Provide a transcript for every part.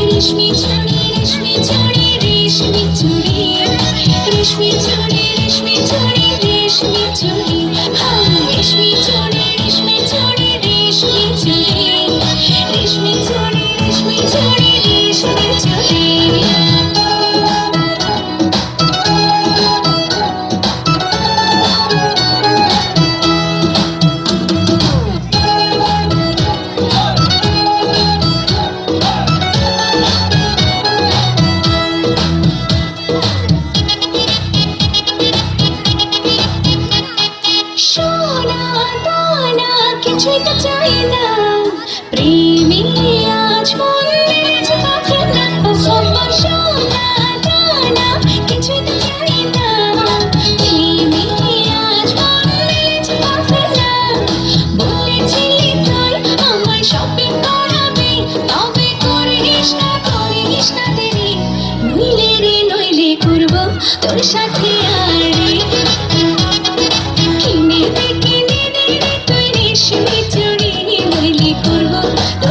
Rishmi Chori, Rishmi Chori, Rishmi Chori, Rishmi Chori. না, কিছুই তো চাই না। প্রেমী আজ মন মেরেছে কখন না সম্মান সোনা টানা কিছুই তো চাই না। প্রেমী আজ মন মেরেছে কখন না বলেছিলি তুই আমায় শপিং করাবি, তবে করিস না করিস না দেরি। নইলে রে নইলে করব তোর সাথে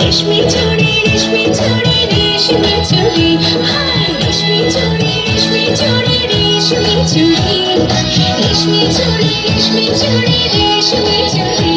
রেশমি চুড়ি রেশমি চুড়ি রেশমি চুড়ি চুড়ি রেশমি চুড়ি রেশমি চুড়ি রেশমি চুড়ি